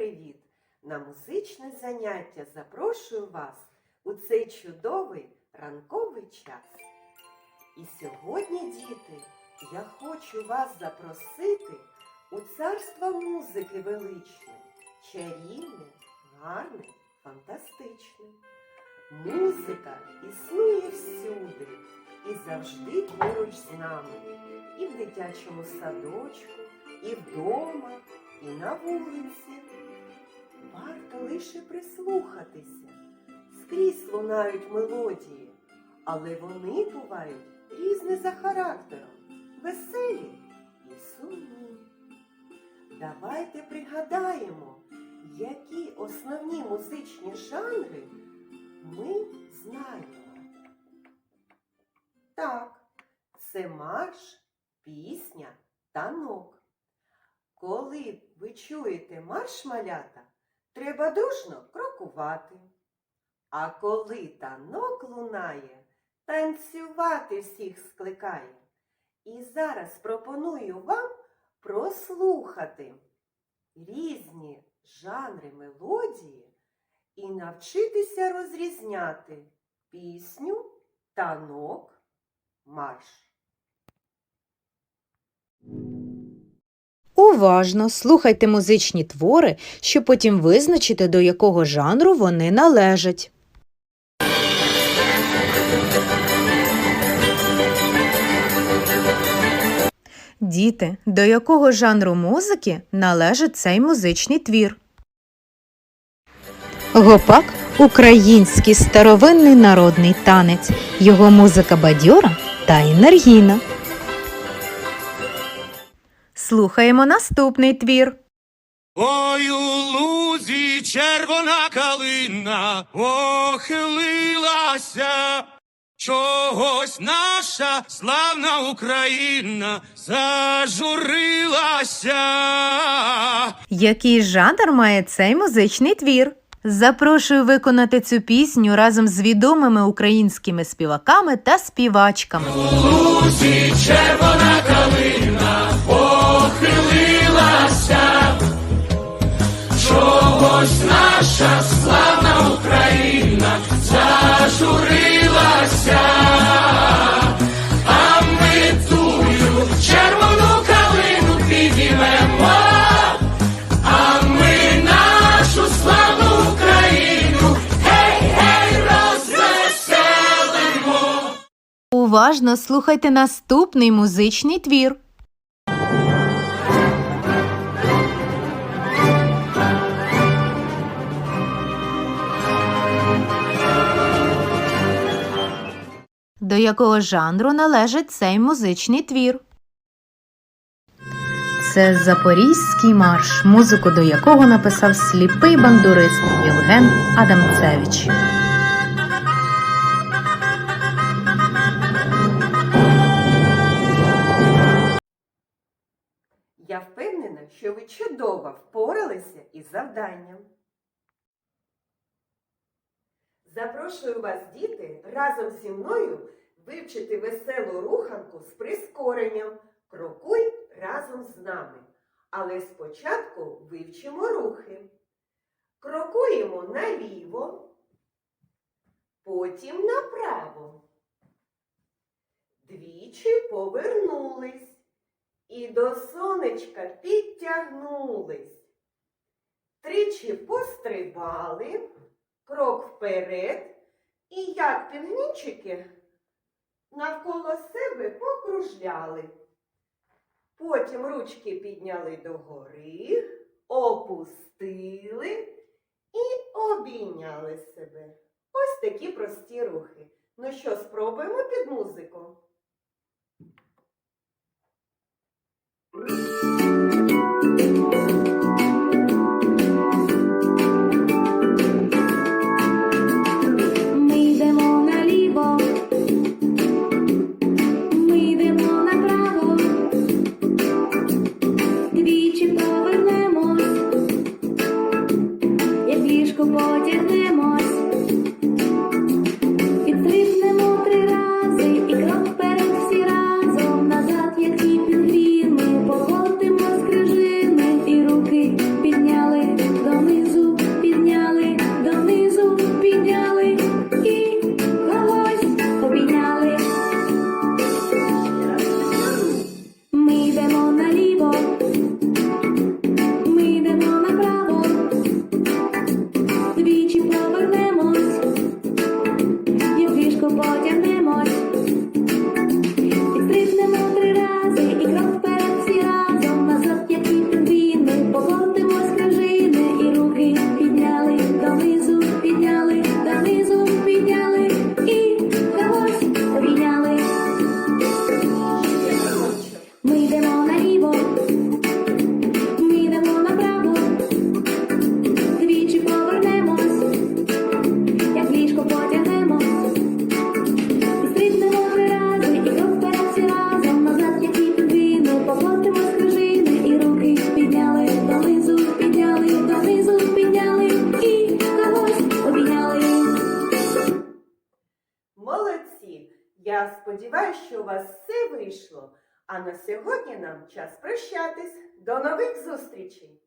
привіт! На музичне заняття запрошую вас у цей чудовий ранковий час. І сьогодні, діти, я хочу вас запросити у царство музики величне, чарівне, гарне, фантастичне. Музика існує всюди і завжди поруч з нами, і в дитячому садочку, і вдома, і на вулиці. Варто лише прислухатися. Скрізь лунають мелодії, але вони бувають різні за характером, веселі і сумні. Давайте пригадаємо, які основні музичні жанри ми знаємо. Так, це марш, пісня, танок. Коли ви чуєте марш малята, треба дружно крокувати. А коли танок лунає, танцювати всіх скликає. І зараз пропоную вам прослухати різні жанри мелодії і навчитися розрізняти пісню, танок, марш. Уважно слухайте музичні твори, щоб потім визначити, до якого жанру вони належать. Діти, до якого жанру музики належить цей музичний твір? Гопак український старовинний народний танець. Його музика бадьора та енергійна. Слухаємо наступний твір. Ой, у лузі червона калина похилилася, чогось наша славна Україна зажурилася. Який жанр має цей музичний твір? Запрошую виконати цю пісню разом з відомими українськими співаками та співачками. У Лузі червона калина похилилася, чогось наша славна Україна зажурилася. А ми тую червону калину підіймемо, а ми нашу славну Україну, гей, гей, розвеселимо. Уважно слухайте наступний музичний твір. До якого жанру належить цей музичний твір? Це Запорізький марш, музику до якого написав сліпий бандурист Євген Адамцевич. Я впевнена, що ви чудово впоралися із завданням. Запрошую вас, діти, разом зі мною вивчити веселу руханку з прискоренням. Крокуй разом з нами. Але спочатку вивчимо рухи. Крокуємо наліво, потім направо. Двічі повернулись і до сонечка підтягнулись. Тричі пострибали, крок вперед і як північики навколо себе покружляли. Потім ручки підняли догори, опустили і обійняли себе. Ось такі прості рухи. Ну що, спробуємо під музику? Ми йдемо наліво, ми йдемо направо, двічі повернемось, як ліжко потягнемось, стрибнемо три і крок разом, назад, як і туди, поплатимо скрижини, і руки підняли донизу, підняли, донизу, підняли. І когось обійняли. Молодці! Я сподіваюся, що у вас все вийшло. А на сьогодні нам час прощатись. До нових зустрічей!